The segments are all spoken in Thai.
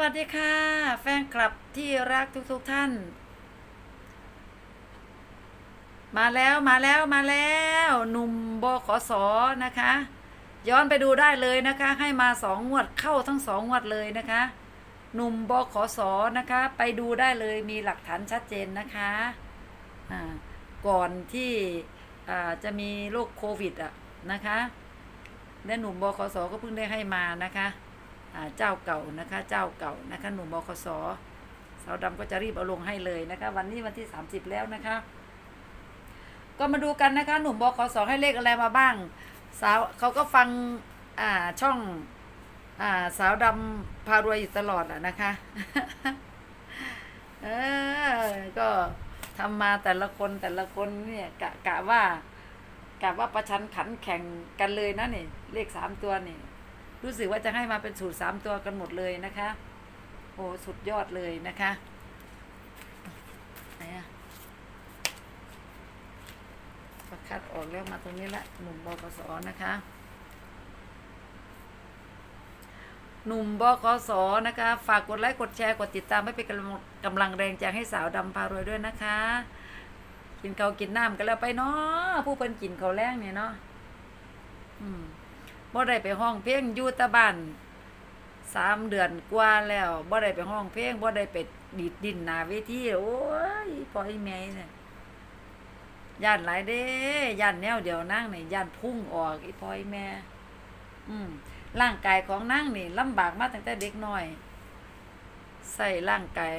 วัสดีค่ะ แฟนคลับที่รักทุกๆทท่าน มาแล้วมาแล้วมาแล้วหนุ่มบขสนะคะ ย้อนไปดูได้เลยนะคะ ให้มาสองงวดเข้าทั้งสองงวดเลยนะคะหนุ่มบขสนะคะ ไปดูได้เลยมีหลักฐานชัดเจนนะคะอ่าก่อนที่จะมีโรคโควิดอะนะคะและหนุ่มบขสก็เพิ่งได้ให้มานะคะ เจ้าเก่านะคะ เจ้าเก่านะคะ หนุ่มบคสสาวดำก็จะรีบเอาลงให้เลยนะคะ วันนี้วันที่ 30 แล้วนะคะ ก็มาดูกันนะคะ หนุ่มบคสให้เลขอะไรมาบ้าง สาวเขาก็ฟังอ่าช่องอ่าสาวดำพารวยอยู่ตลอดอะนะคะเออก็ทำมาแต่ละคนแต่ละคนเนี่ยกะกะว่ากะว่าประชันขันแข่งกันเลยนะนี่เลขสามตัวนี่ รู้สึกว่าจะให้มาเป็นสูตรสามตัวกันหมดเลยนะคะโอ้สุดยอดเลยนะคะไหนอะก็คัดออกแล้วมาตรงนี้ละหนุ่มบกสนะคะ หนุ่มบกสนะคะ ฝากกดไลค์กดแชร์กดติดตามให้เป็นกำลังกำลังแรงใจให้สาวดำพารวยด้วยนะคะ กินเขากินน้ำกันแล้วไปเนาะผู้เพิ่นกินเขาแรงเนี่ยเนาะอืม บ่ได้ไปห้องเพลงอยู่ตะบ้านสามเดือนกว่าแล้วบ่ได้ไปห้องเพลงบ่ได้ไปดีดดินหนาเวทีโอ้ยปล่อยแม่เนี่ยย่านหลายเด้ย่านแนวเดียวนั่งนี่ย่านพุ่งออกอีพอยแม่ อืมร่างกายของนางนี่ลำบากมาตั้งแต่เด็กน้อย ใส่ร่างกาย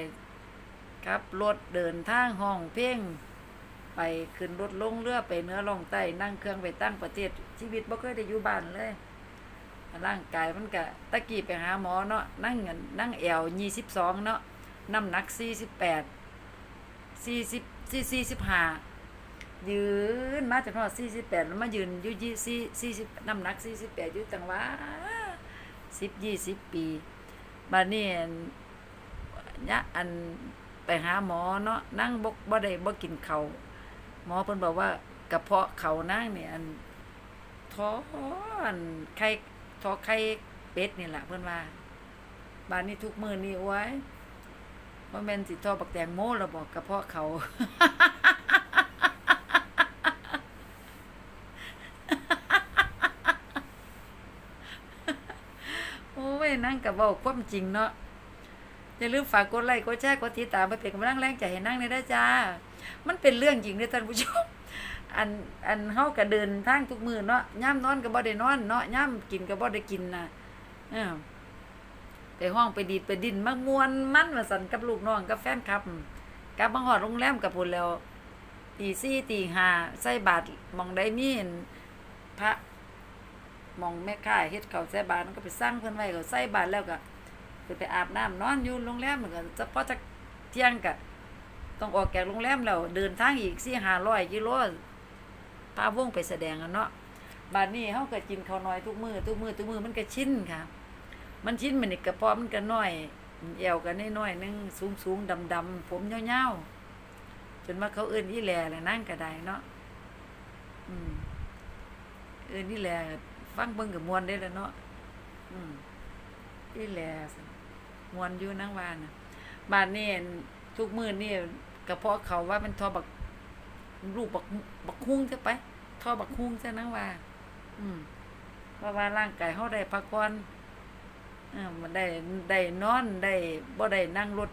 ขับรถเดินทางห้องเพลง ไปขึ้นรถลงเรือไปเนื้อลงใต้นั่งเครื่องไปตั้งประเทศชีวิตบ่เคยได้อยู่บ้านเลยร่างกายมันก็ตะกี้ไปหาหมอเนาะนั่งเงินนั่งแอวยี่สิบสองเนาะน้ำหนักสี่สิบแปดสี่สิบสี่สี่สิบห้ายืนมาจากทอดสี่สิบแปดแล้วมายืนอยู่ยี่สี่สี่สิบน้ำหนักสี่สิบแปดอยู่ตังหว่าสิบยี่สิบปีบัดนี้เนี่ยอันไปหาหมอเนาะนั่งบกบ่ได้บ่กินเขา หมอเพิ่นบอกว่ากระเพาะเขานางเนี่ยอันท้ออันไข่ท้อไข่เป็ดนี่แหละเพิ่นว่าบ้านนี้ทุกมือนี้โอ้ยบ่แม่นสิท้อบักแตงโมแล้วบอกกระเพาะเขาโอ้ยนั่งกับเว้าความจริงเนาะอย่าลืมฝากกดไลค์กดแชร์กดติดตามไปเป็นกำลังแรงใจให้นั่งในได้จ้า มันเป็นเรื่องจริงเด้อท่านผู้ชม อันอันเฮาก็เดินทางทุกมือเนาะย่ามนอนก็บ่ได้นอนเนาะย่ามกินก็บ่ได้กินนะเออไปห้องไปดีดไปดินมามวนมันว่าสั่นกับลูกน้องกับแฟนคลับกลับมาฮอดโรงแรมกับพุ่นแล้วตี4ตี5ใส่บาตรมองใดมีพระมองแม่ค่ายเฮ็ดเขาใส่บาตรมันก็ไปสั่งเพิ่นไว้ก็ใส่บาตรแล้วก็ขึ้นไปอาบน้ำนอนอยู่โรงแรมเหมันก็จะพอจะเที่ยงก็ ต้องออกจากโรงแรมแล้วเดินทางอีกสี่ห้าร้อยกิโลพาวงไปแสดงกันเนาะบาดนี้เฮาก็กินข้าวน้อยทุกมือทุกมือทุกมือมันก็ชินค่ะ มันชินมันนี่กระเพาะมันก็น้อยแอวกันน้อยนึงสูงสูงดำดำผมยาวๆจนว่าเขาเอิ้นอีแหล่และนั่งก็ได้เนาะอืมเอิ้นอีแหล่ฟังเบิ่งก็ม่วนได้แล้วเนาะอืมอีแหล่มวนอยู่นั่งวานะบาดนี้ทุกมือนี่ กระเพาะเขาว่ามันทอบักลูกบักบักคุ้งใช่ไปทอบักคุ้งใช่นังว่า อืมเพราะว่าร่างกายเขาได้พักผ่อนเออมันได้ได้นอนได้บ่ได้นั่งรถ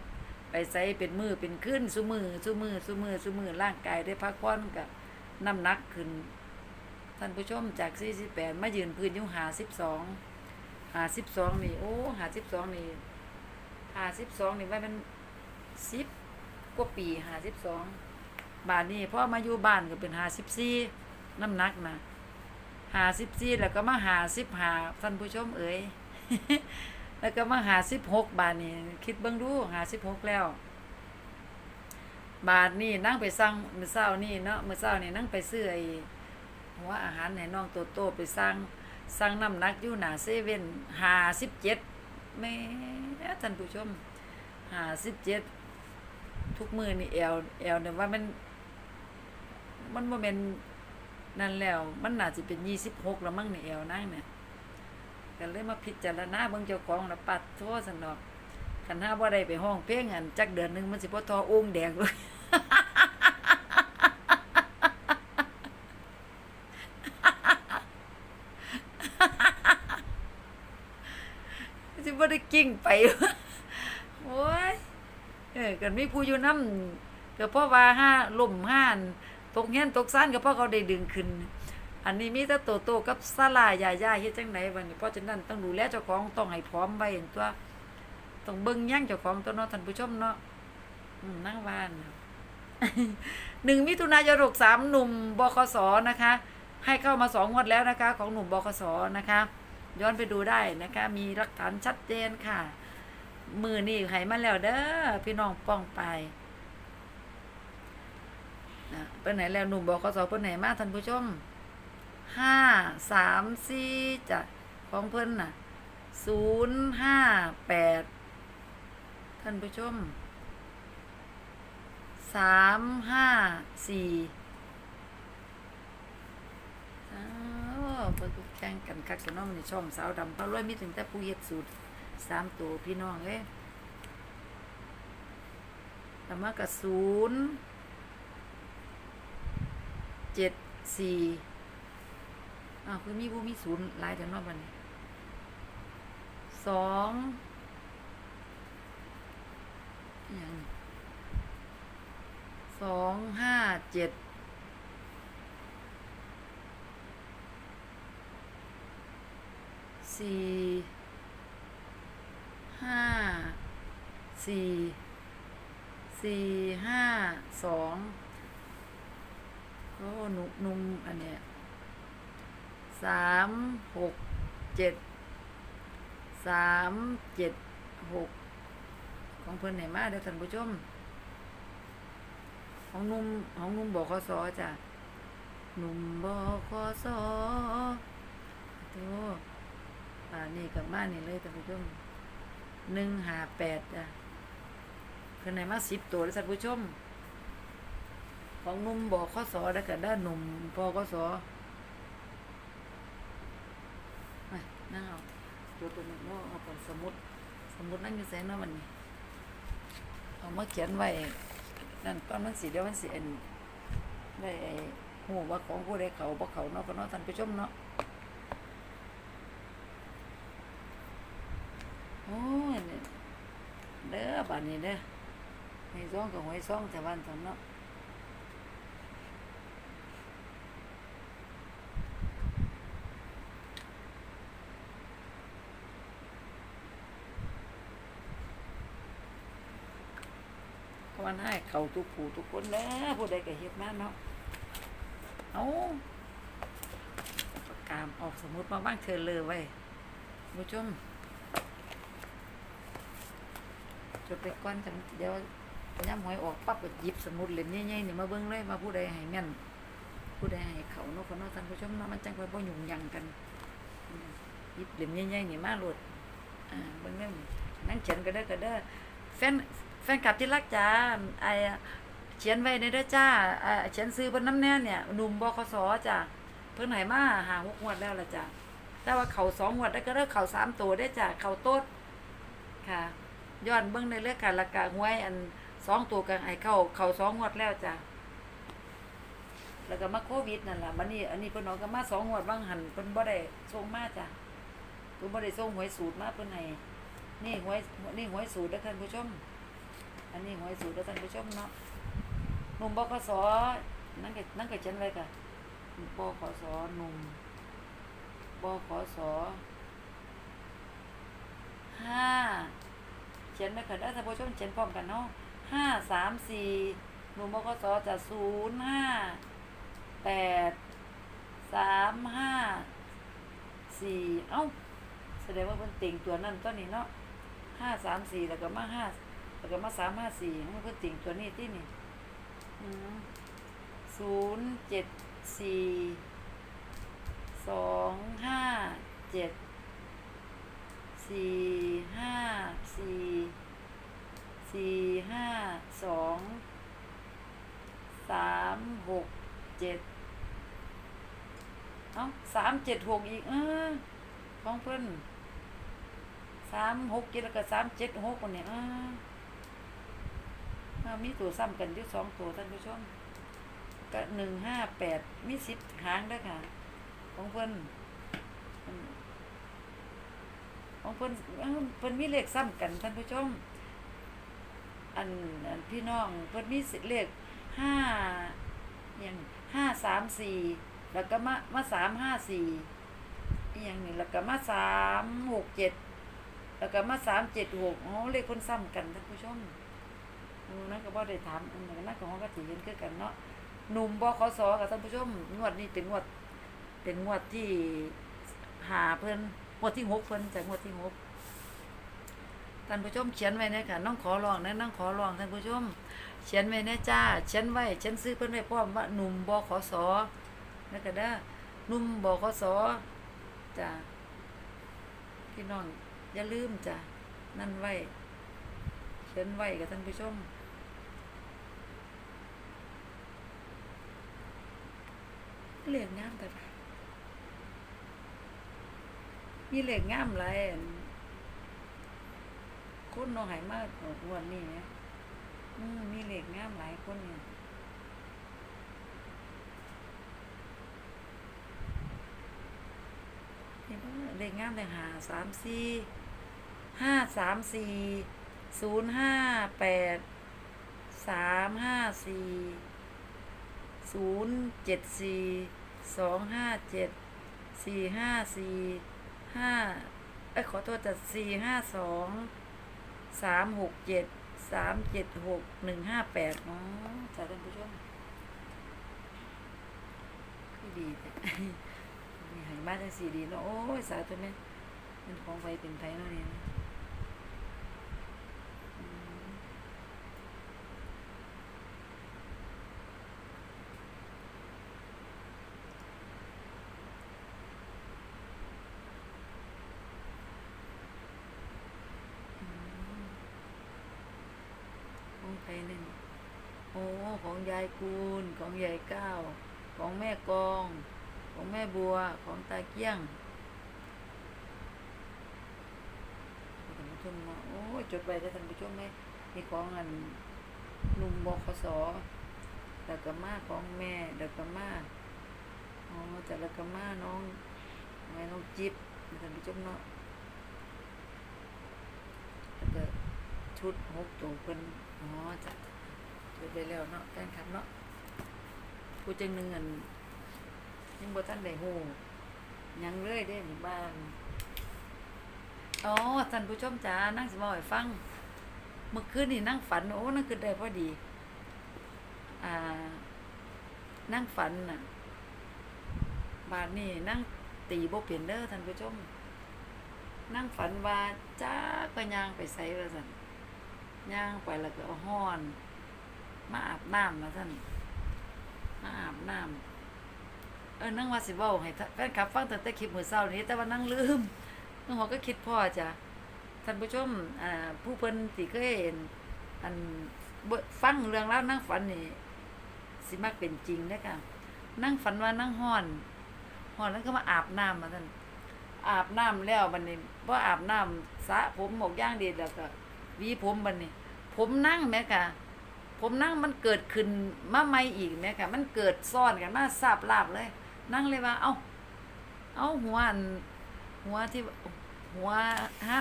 ไปใส่เป็นมือเป็นขึ้นซุมือซุมือซุมือซุมือร่างกายได้พักผ่อนกับน้ำหนักขึ้น ท่านผู้ชมจาก 48 มายืนพื้นอยู่52 52นี่ โอ้52นี่52นี่ว่ามันสิบ กว่าปีหาสิบสองบาทนี้พ่อมาอยู่บ้านก็เป็นหาสิบสี่น้ำหนักนะหาสิบสี่แล้วก็มาหาสิบหาท่านผู้ชมเอ๋ยแล้วก็มาหาสิบหกบาทนี้คิดเบิ่งดูหาสิบหกแล้ว บาทนี้นั่งไปสั่งมื้อเช้านี่เนาะมื้อเช้านี่นั่งไปซื้อไอ้หัวอาหารให้น้องโตโตไปสั่งสั่งน้ำหนักอยู่หนาเซเว่นหาสิบเจ็ดแม่ท่านผู้ชมหาสิบเจ็ด ทุกมือนี่แอลแอลเนี่ยว่ามัน มันบ่แม่นนั่นแล้ว มันน่าจะเป็นยี่สิบหกแล้วมั้งนี่แอลนั่งเนี่ยก็เลยมาพิจารณาเบิ่งเจ้าของแล้วปัดโทษสนอกคันห้าบ่ได้ไปห้องเพลงอันจักเดือนหนึงมันสิบ่อทอโอ่งแดงเลยมันสิบ่ได้กิ้งไป ออกันมีผู้อยู่น้ำก็เพราะว่าห้าล่มห้านตกเฮียนตกซ่านก็เพราะเขาได้ดึงขึ้น อันนี้มีแต่โตโตกับซาลายายาเฮ็ดจังไดบัดนี้เพราะฉะนั้นต้องดูแลเจ้าของต้องให้พร้อมไว้เห็นตัวต้องเบิ่งย่งเจ้าของตัวเนาะท่านผู้ชมเนาะนั่งบ้านหนึ่งมิถุนายนหกสามหนุ่มบคสนะคะ ให้เข้ามาสองงวดแล้วนะคะ ของหนุ่มบคสนะคะ ย้อนไปดูได้นะคะ มีหลักฐานชัดเจนค่ะ มือนี่ให้มาแล้วเด้อพี่น้องป้องไปนะเปิ้นไหนแล้วหนุ่มบคสเปิ้นไหนมาท่านผู้ชมห้าสามสี่จ้ะของเพิ่นน่ะศูนย์ห้าแปดท่านผู้ชมสามห้าสี่อ้เพิ่นก็แข่งกันคักกันเนาะมันในช่องสาวดำเพราะรวยมีถึงแต่ผู้เฮ็ดสูตร สามตัวพี่น้องเอ้ยต่มากับศูนย์เจ็ดสี่อ้าวคือมีผู้มีศูนย์ลายแต่นอกบันสองอย่างสองห้าเจ็ดสี่ ห้าสี่สี่ห้าสองโอ้หนุ่มนุ่มอันเนี้ยสามหกเจ็ดสามเจ็ดหกของเพิ่อนไหนมาเด้อท่านผู้ชม ของหนุ่มของหนุ่มบอกคสจ้ะหนุ่มบคสโอ้ป่านนี้กับบ้านนี่เลยท่านผู้ชม หนึ่งหาแปดจ้ะเพิ่นไหนมาสิบตัวแล้วท่านผู้ชม ของหนุ่มบคสแล้วก็ด้านหนุ่มบคสไปนั่งเอาตัวตัวนี้เนาะเอาเป็นสมุด สมุดนั่งอยู่แสนเนาะวันนี้เอามาเขียนไว้นั่นตอนมันสีเดียวมันสีเอ็นได้ไอ้หูว่าของผู้ใดเขาบ่เขาเนาะก็เนาะท่านผู้ชมเนาะโอ้ เด้อบ้านนี้เด้อให้ซ่องกับหวยซ่องแต่บ้านตอนเนาะเพราะมันให้เขาทุกผู้ทุกคนเด้อผู้ใดก็เฮ็ดมาเนาะเอาปากกามออกสมมุติมาบ้างเธอเลยไว้ผู้ชม จ ดไปก่อนจังเดี๋ยวย่ำหวยออกปั๊บก็หยิบสมุดเล่มใหญ่ๆนี่มาเบิ่งเลยมาผู้ใดให้แม่นผู้ใดให้เขาเนาะคนนาะท่านผู้ชมเนาะมันจังค่อยบ่ยุ่งยังกันหยิบเล่มใหญ่ๆนี่มาโลดอ่าเบิ่งเด้อนั่งเขียนก็ได้ก็ได้แฟนแฟนคลับที่รักจ้าไอเขียนไว้ในเด้อจ้าอ่าเขียนซื้อเพิ่นน้ำแน่เนี่ยหนุ่มบคสจ้ะเพิ่นให้มาหาหกงวดแล้วล่ะจ้ะแต่ว่าเขาสองงวดแล้วก็เด้เขาสามตัวได้จ้ะเขาโต๊ดค่ะ ย้อนเบิ่งในเรื่องการละกาหวยอันสองตัวกันไอเข้าเข้าสองงวดแล้วจ้ะแล้วก็มาโควิดนั่นแหละบัดนี้อันนี้เพิ่นเอาก็มาสองงวดบางหันเพิ่นบ่ได้ส่งมาจ้ะเพิ่นบ่ได้ส่งหวยสูตรมาเพิ่นให้นี่หวยนี่หวยสูตรเด้อท่านผู้ชม อันนี้หวยสูตรเด้อท่านผู้ชมเนาะหนุ่มบกสนั่นก็นั่นก็เขียนไว้ก็บกสหนุ่มบกสห้า เขียนไปค่ะได้ท่านผู้ชมเขียนพร้อมกันเนาะห้าสามสี่หนุ่มกสจะศูนย์ห้าแปดสามห้าสี่เอ้า แสดงว่าเพิ่นติ่งตัวนั่นตัวนี้เนาะห้าสามสี่แล้วก็มาห้าแล้วก็มาสามห้าสี่มันเพิ่นติ่งตัวนี้ที่นี่ศูนย์เจ็ดสี่สองห้าเจ็ด สี่ห้าสี่สี่ห้าสองสามหกเจ็ดเอ้าสามเจ็ดหกอีกเออของเพิ่อนสามหกเจ็ดแล้วก็สามเจ็ดหกคนเนี่ยอ่าอ่ามีตัวซ้ำกันอยู่สองตัวท่านผู้ชมก็หนึ่งห้าแปดมีสิบหางด้วยค่ะ ของเพิ่อนอืม ของเพิ่นเอ้าเพิ่นมีเลขซ้ำกันท่านผู้ชม อันอันพี่น้องเพิ่นมีเลขห้าอย่างห้าสามสี่แล้วก็มามาสามห้าสี่อย่างนี้แล้วก็มาสามหกเจ็ดแล้วก็มาสามเจ็ดหกอ๋อเลขคนซ้ำกันท่านผู้ชมนั่นก็บ่ได้ถามอันนั้นนั่นก็ของก็สิเห็นคือกันเนาะหนุ่มบขสกับท่านผู้ชมงวดนี้เป็นงวด เป็นงวดที่หาเพิ่น วดที่หกเพิ่นจากงวดที่หกท่านผู้ชมเขียนไว้นะค่ะน้องขอลองนะน้องขอลองท่านผู้ชม เขียนไว้นะจ้าเขียนไว้ฉันซื้อเพิ่นไว้พร้อมว่าหนุ่มบขสนะก็ได้หนุ่มบขสจ้าพี่น้องอย่าลืมจ้ะนั่นไว้เขียนไว้กับท่านผู้ชมเหลืองงามแต่ว่า มีเหลืองงามหลายคนน้องหายมากงวดนี้เนี่ยอืมมีเหลืองงามหลายคนเนี่ยเห็นว่าเหลืองามแต่หาสามสี่ห้าสามสี่ศูนย์ห้าแปดสามห้าสี่ศูนย์เจ็ดสี่สองห้าเจ็ดสี่ห้าสี่ ห้าเอ้ยขอโทษจัดสี่ห้าสองสามหกเจ็ดสามเจ็ดหกหนึ่งห้าแปดอ๋อจ้าท่านผู้ชมคือดีแต่มีใหายมาจังสี่ดีเนาะโอ้ยสาธุแม่เป็นของไปเป็นไทยเนาะเนี่ยอืม ของใครนี่โอ้ ของ ยายกูล ของยายก้าวของแม่กอง ของแม่บัว ของตาเกี้ยงท่านผู้ชมเนาะโอ้จดไว้ได้ท่านผู้ชมไหมมีของอันหนุ่มบคสดักกะมาของแม่ดักกะมาอ๋อจากดักกะมาน้องแม่น้องจิ๊บท่านผู้ชมเนาะแล้วก็ชุดหกตัวเพิ่นอ๋อจ้ ได้แล้วเนาะแฟนคลับเนาะผู้จังหนึ่งอันยังบ่ทันได้ฮู้หยังเลยเด้นี่บ้านอ๋อท่านผู้ชมจ๋านั่งสิมาให้ฟัง เมื่อคืนนี่นั่งฝัน โอ้นั่งคืนได้พอดี อ่า นั่งฝันน่ะ บาดนี้นั่งตีบ่เป็นเด้อท่านผู้ชม นั่งฝันว่าจ้าก็ย่างไปไสว่าซั่นย่างไปแล้วก็เอาห้อน มาอาบน้ำนะท่านมาอาบน้ำเออนั่งว่าสิเว้าให้แฟนคลับฟังตั้งแต่คลิปมือเช้านี้แต่ว่านั่งลืมนั่งหัวก็คิดพ่อจ้ะท่านผู้ชมอ่าผู้เพิ่นสิเคยเห็นอันเบิ่งฟังเรื่องราวนั่งฝันนี่สิมักเป็นจริงเด้ค่ะนั่งฝันว่านั่งห้อนห้อนแล้วก็มาอาบน้ำมาท่านอาบน้ำแล้วบัดนี้บ่อาบน้ำสระผมหมกย่างดีแล้วก็วีผมบันนี่ผมนั่งแม่ค่ะ ผมนั่งมันเกิดขึ้นมาใหม่อีกแม่ค่ะมันเกิดซ้อนกันมาสาบลาบเลย นั่งเลยว่า เอ้าเอาหัวอันหัวที่หัวฮะ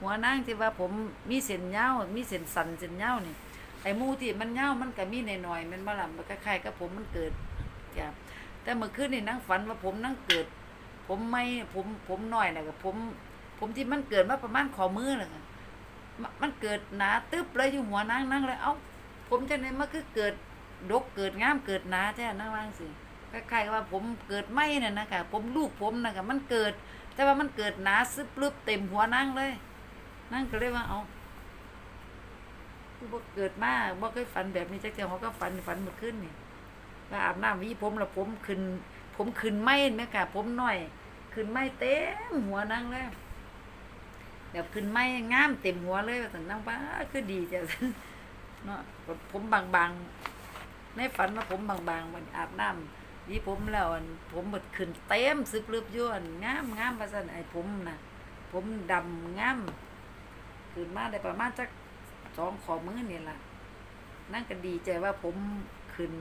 หัวนั่งที่ว่าผมมีเส้นเยามีเส้นสันเส้นเยานี่ไอ้มูที่มันเยามันก็มีหน่อยๆมันมาลำมันคล้ายๆกับผมมันเกิดอย่างแต่เมื่อคืนนี่นั่งฝันว่าผมนั่งเกิด ผมไม่ผมผมหน้อยนะกับผม ผมที่มันเกิดมาประมาณขอมือเลยค่ะมันเกิดหนาตึ๊บเลยอยู่หัวนางนั่งเลย เอ้า ผมจะเนี่ยมันคือเกิดดกเกิดงามเกิดหนาแท้นั่งว่างสิคล้ายๆว่าผมเกิดไม่น่ะนะคะผมลูกผมนะคะมันเกิด แต่ว่ามันเกิดหนาซึบลึบเต็มหัวนั่งเลย นั่งก็เลยว่าเอาคือบ่เกิดมาบ่เคยฝันแบบนี้จักเจ้าเขาก็ฝันฝันเมื่อคืนนี่ว่าอาบน้ำวีผมแล้วผมขึ้น ผมขึ้นไม่ไหมคะผมหน้อย ขึ้นไม่เต็มหัวนั่งเลยแบบขึ้นไม่งามเต็มหัวเลยว่าสันนั่งป้าคือดีจ้ะ เนาะผมบางๆ ในฝันว่าผมบางๆมันอาบน้ำดีผมแล้วอันผมหมดขึ้นเต็มซึบลึบอยวนงามงามประสันไอ้ผมนะผมดำง่ำขึ้นมาได้ประมาณจักสองขอมือนี่ล่ะนั่งก็ดีใจว่าผมขึ้น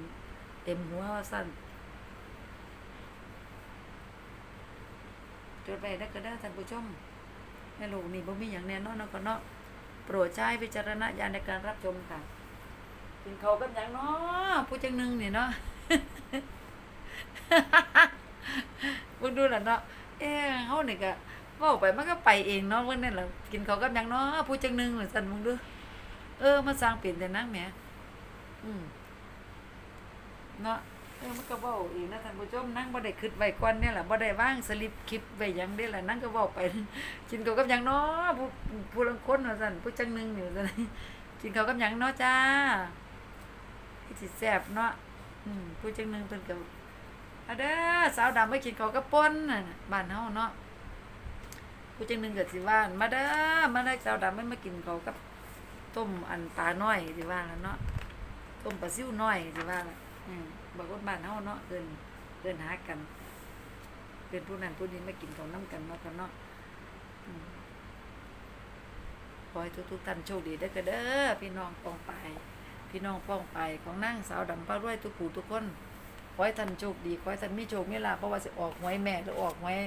เต็มหัวว่าสั้นจดไปได้ก็ได้ท่านผู้ชมในโลกนี้บ่มีอย่างแน่นอนเนาะก็เนาะ โปรดใช้วิจารณญาณในการรับชมค่ะกินเขากับหยังเนาะผู้จังหนึงเนี่ยเนาะเบิ่งดูล่ะเนาะเอ้เฮาเนี่ยก็ว้าไปมันก็ไปเองเนาะเบิ่งนั่นล่ะกินเขากับหยังเนาะผู้จังหนึงว่าซั่นมึงดูเออมาสร้างเป็นแต่นางแหมอืมเนาะ ออมันก็เว้าอีกนะท่านผู้ชมนั่งบ่ได้คิดไว้ก่อนเนี่ยล่ะบ่ได้วางสลิปคลิปไว้หยังเด้ล่ะนั่งก็เว้าไปกินข้าวกับหยังเนาะผู้ผู้ลังคนว่าซั่นผู้จังหนึงนี่ว่าซั่นกินข้าวกับหยังเนาะจ้าที่สิแซ่บเนาะอืมผู้จังหนึงเพิ่นก็อะเด้อสาวดำมากินข้าวกับป่นบ้านเฮาเนาะผู้จังหนึงก็สิว่ามาเด้อมาได้อสาวดำไม่มากินข้าวกับต้มอันปลาน้อยสิว่าแล้วเนาะต้มปลาซิวน้อยสิว่าแล้วอืม บางคนบ้านเฮาเนาะเอิ้นเอิ้นหากันเป็นผู้นั้นผู้นี้มากินข้าวนํกันเนาะกันเนาะอืมขอให้ทุกๆท่านโชคดีเด้อก็เด้อพี่น้องป้องไป พี่น้องป้องไปของนางสาวดำป้ารวยทุกผู้ทุกคนขอให้ท่านโชคดีขอให้ท่านมีโชคมีลาภเพราะว่าสิออกหวยแม่หรือออกหวย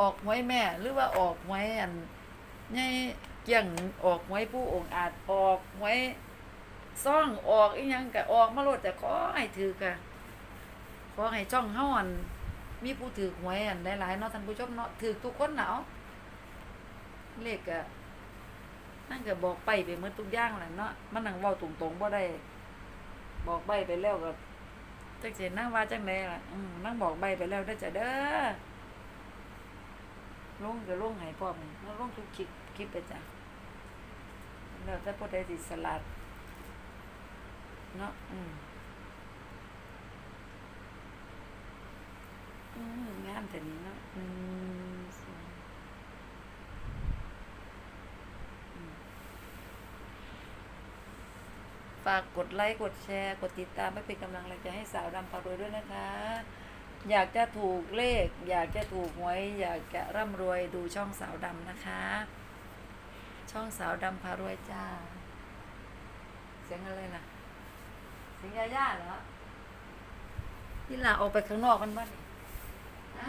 ออกหวยแม่ หรือว่าออกหวยอันไงเกี่ยงออกไว้ผู้องค์อาจออกไว้ ซ่องออกอีหยังก็ออกมาโลดแต่ขอให้ถือกะขอให้ช่องเฮาอันมีผู้ถือหวยอันหลายๆเนาะท่านผู้ชมเนาะถือทุกคนเนาะเลขก็นั่นก็บอกไปไปหมดทุกอย่างแหละเนาะมันนั่งเว้าตรงๆบ่ได้ บอกใบไปแล้วก็จักสินั่งว่าจังไดล่ะอืมนั่งบอกใบไปแล้วได้อจ้ะเด้อลงก็ลงให้พร้อมแล้วลงทุกคลิปคลิปไปจ้ะแล้วถ้าผู้ใดสิสลัด เนาะอืมอืมงามแต่นี้เนาะอืมสวยอืมฝากกดไลค์กดแชร์กดติดตามไม่เป็นกำลังแรงใจให้สาวดำพารวยด้วยนะคะ อยากจะถูกเลข อยากจะถูกหวย อยากจะร่ำรวยดูช่องสาวดำนะคะ ช่องสาวดำพารวยจ้า เสียงอะไรนะ สียงยาย่าเหรอที่ลาออกไปข้างนอกมันบ้านนี่ฮะ